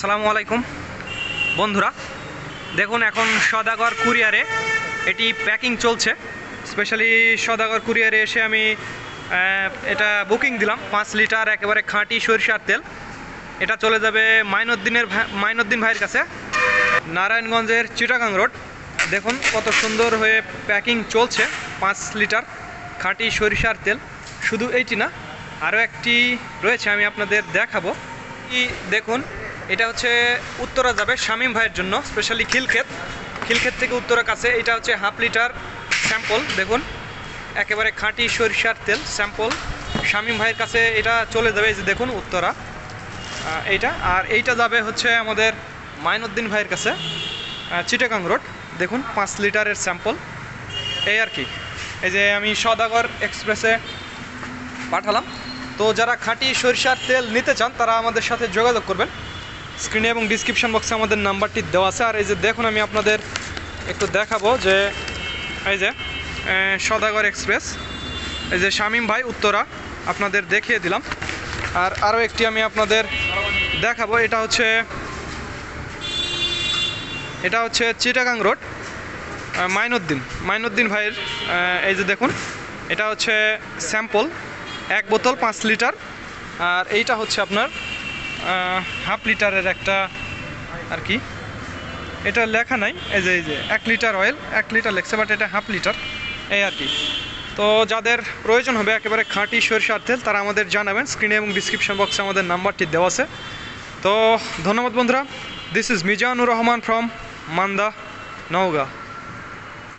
সালামু আলাইকুম। বন্ধুরা, দেখুন এখন সদাগর কুরিয়ারে এটি প্যাকিং চলছে। স্পেশালি সদাগর কুরিয়ারে এসে আমি এটা বুকিং দিলাম, পাঁচ লিটার একেবারে খাঁটি সরিষার তেল। এটা চলে যাবে মাইনুদ্দিনের মাইনুদ্দিন ভাইয়ের কাছে, নারায়ণগঞ্জের চিটাগাং রোড। দেখুন কত সুন্দর হয়ে প্যাকিং চলছে, পাঁচ লিটার খাঁটি সরিষার তেল। শুধু এইটি না, আরও একটি রয়েছে, আমি আপনাদের দেখাবো। দেখুন এটা হচ্ছে উত্তরা যাবে শামীম ভাইয়ের জন্য স্পেশালি খিলক্ষেত। খিলক্ষেত থেকে উত্তরা কাছে, এটা হচ্ছে হাফ লিটার স্যাম্পল, দেখুন। একেবারে খাঁটি সরিষার তেল, স্যাম্পল। শামীম ভাইয়ের কাছে এটা চলে যাবে, এই যে দেখুন উত্তরা। এইটা, আর এইটা যাবে হচ্ছে আমাদের মাইনুদ্দিন ভাইয়ের কাছে চিটাগাং রোড। দেখুন, পাঁচ লিটারের স্যাম্পল। এই আর কি। এই যে আমি সদাগর এক্সপ্রেসে পাঠালাম। তো যারা খাঁটি সরিষার তেল নিতে চান, তারা আমাদের সাথে যোগাযোগ করবেন। স্ক্রিনে এবং ডিসক্রিপশন বক্সে আমাদের নাম্বারটি দেওয়া আছে। আর এই যে দেখুন, আমি আপনাদের একটু দেখাবো যে এই যে সদাগর এক্সপ্রেস, এই যে শামীম ভাই উত্তরা, আপনাদের দেখিয়ে দিলাম। আর আরও একটি আমি আপনাদের দেখাবো, এটা হচ্ছে এটা হচ্ছে চিটাগাং রোড মাইনুদ্দিন মাইনুদ্দিন ভাইয়ের এই যে দেখুন, এটা হচ্ছে স্যাম্পল, এক বোতল পাঁচ লিটার। আর এইটা হচ্ছে আপনার হাফ লিটারের একটা আর কি? এটা লেখা নাই, এই যে এই যে, এক লিটার অয়েল এক লিটার লেখছে বাট এটা হাফ লিটার, এই আর কি। তো যাদের প্রয়োজন হবে একেবারে খাঁটি সরিষার তেল, তারা আমাদের জানাবেন স্ক্রিনে এবং ডিসক্রিপশন বক্সে আমাদের নাম্বারটি দেওয়া আছে। তো ধন্যবাদ বন্ধুরা this is Mizanur Rahman from Manda, Naogaon.